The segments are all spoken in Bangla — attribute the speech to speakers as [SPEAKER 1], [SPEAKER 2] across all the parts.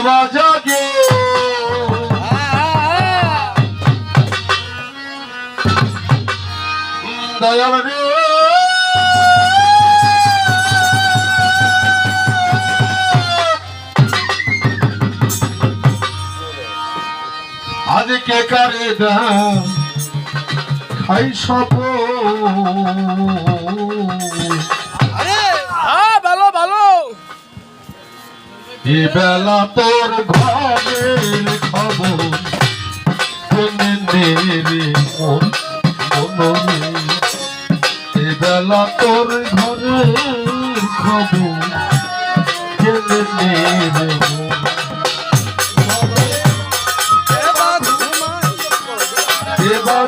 [SPEAKER 1] কেবা জাগে। দয়াল রে। আজকে কারে দাম খাই সব। বেলা তোর ঘরের খবর শুনে নে মন মনরে বেলা তোর ঘরের খবর শুনে নে মন।
[SPEAKER 2] এবার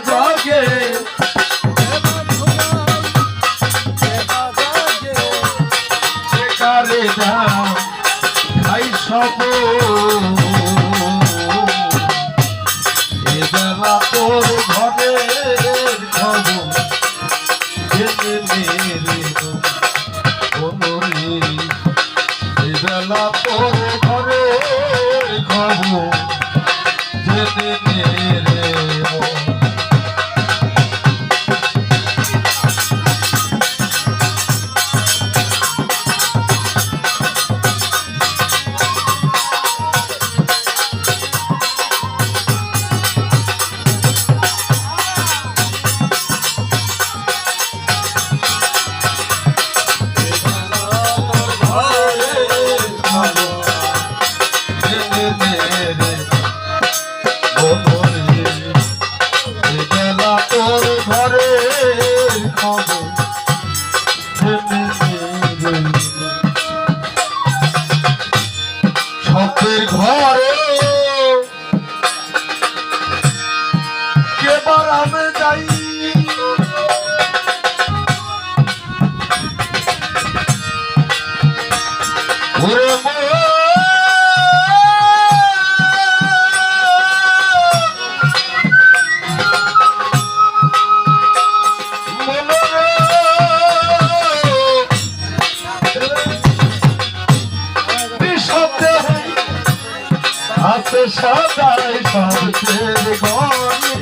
[SPEAKER 1] সদাই গনে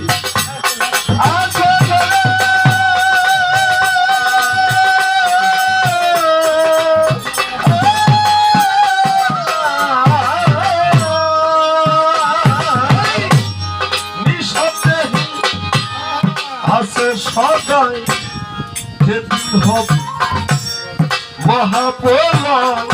[SPEAKER 1] নিঃশব্দে আছে সদাই মহাপ্রলয়।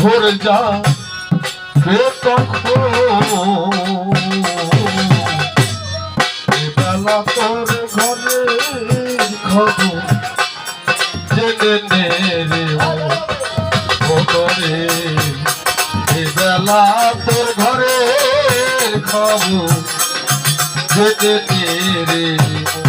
[SPEAKER 1] ঘোর যা তখন। বেলা তোর ঘরে খবর জেনে নে রে মনরে বেলা তোর ঘরে খবর জেনে নে রে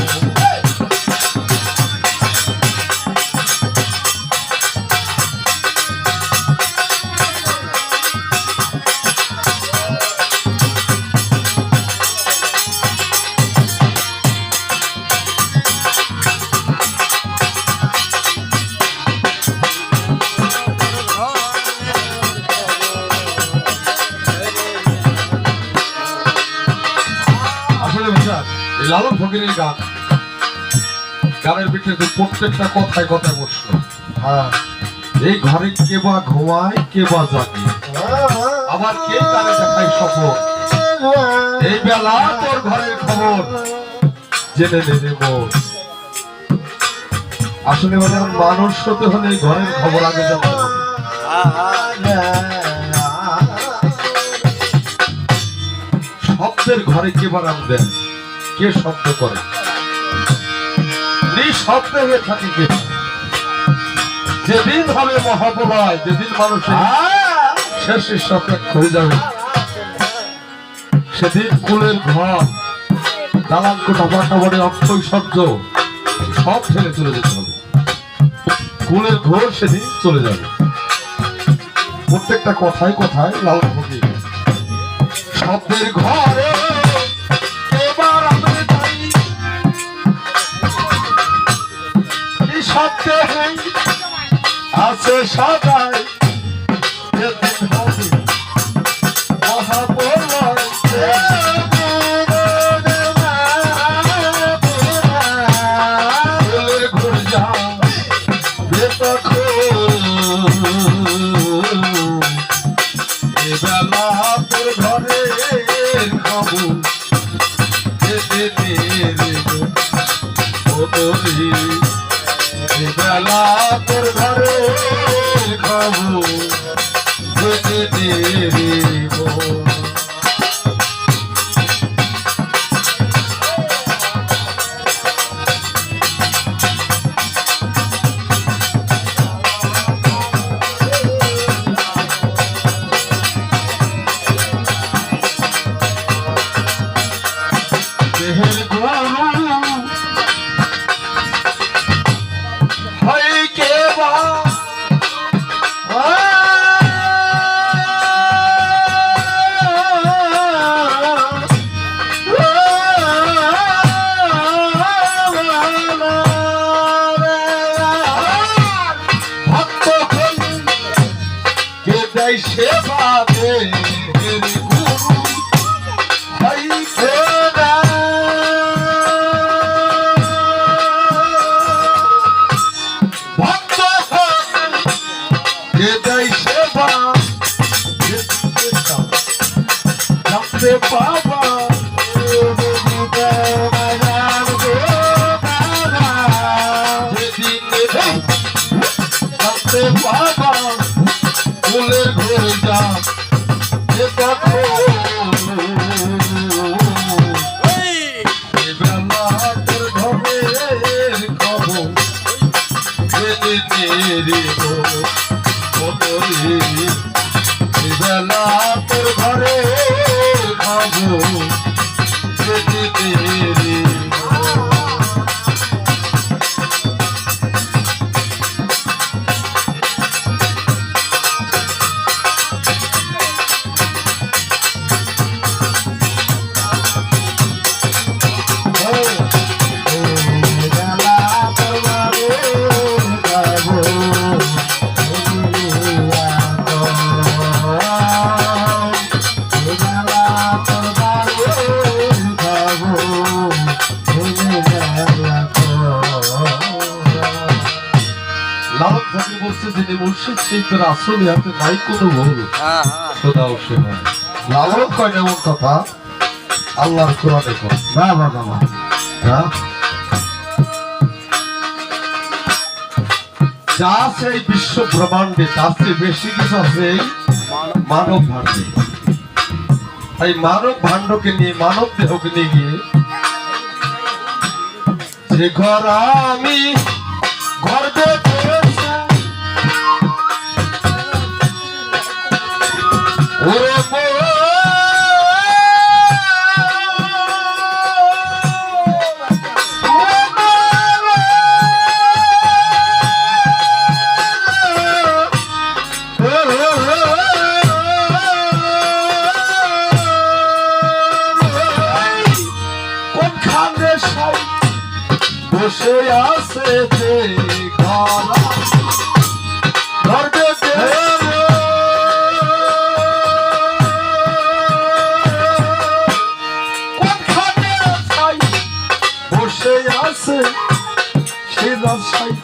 [SPEAKER 1] এই লালন ফকিরের গান। গানের ভিতরে প্রত্যেকটা কথায় কথায় বসল। এই ঘরে কে বা ঘুমায় কে বা জাগে। আবার কে তারে দেখায় স্বপ্ন এই বেলা তোর ঘরের খবর জেনে নেবে মোর আসলে বাজার মানুষ হতে হলে এই ঘরের খবর আগে জানতে শব্দের ঘরে কে বানাম দেন? কে শব্দ করে। নিঃশব্দে হয়ে থাকে যেদিন হবে মহাপ্রলয়, যেদিন মানুষের শেষ শব্দ হয়ে যাবে। সেদিন কুলের ঘর, দালান কোঠা বাটাবাড়ি অক্ষৈশ্বর্য সব ছেড়ে চলে যেতে হবে। কুলের ঘোর সেদিন চলে যাবে। প্রত্যেকটা কথায় কথায় লাল ফকির শব্দের ঘরে আছে সদাই যেদিন হবে মহাপ্রলয় বেলা জানতে পাবা ফুলের ঘরে যা বেলা। তোর ঘরে খাব। যিনি মুর্শিদ তোর আসলে হাতে নাই কোনো ভুল
[SPEAKER 2] হ্যাঁ হ্যাঁ।
[SPEAKER 1] খোদাও সে হয় লালন কয় এমন কথা? আল্লাহর কোরআনে কয় না না না না। হ্যাঁ? যা আছে এই বিশ্ব ব্রহ্মাণ্ডে তার চেয়ে বেশি কিছু আছে মানব ভাণ্ডে। এই মানব ভাণ্ডকে নিয়ে মানব দেহকে নিয়ে গিয়ে যে ঘর আমি গর্বে করেছি বসে আসে সাই বসে আছে সে রাজশাহী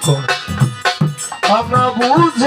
[SPEAKER 1] আমরা বুঝে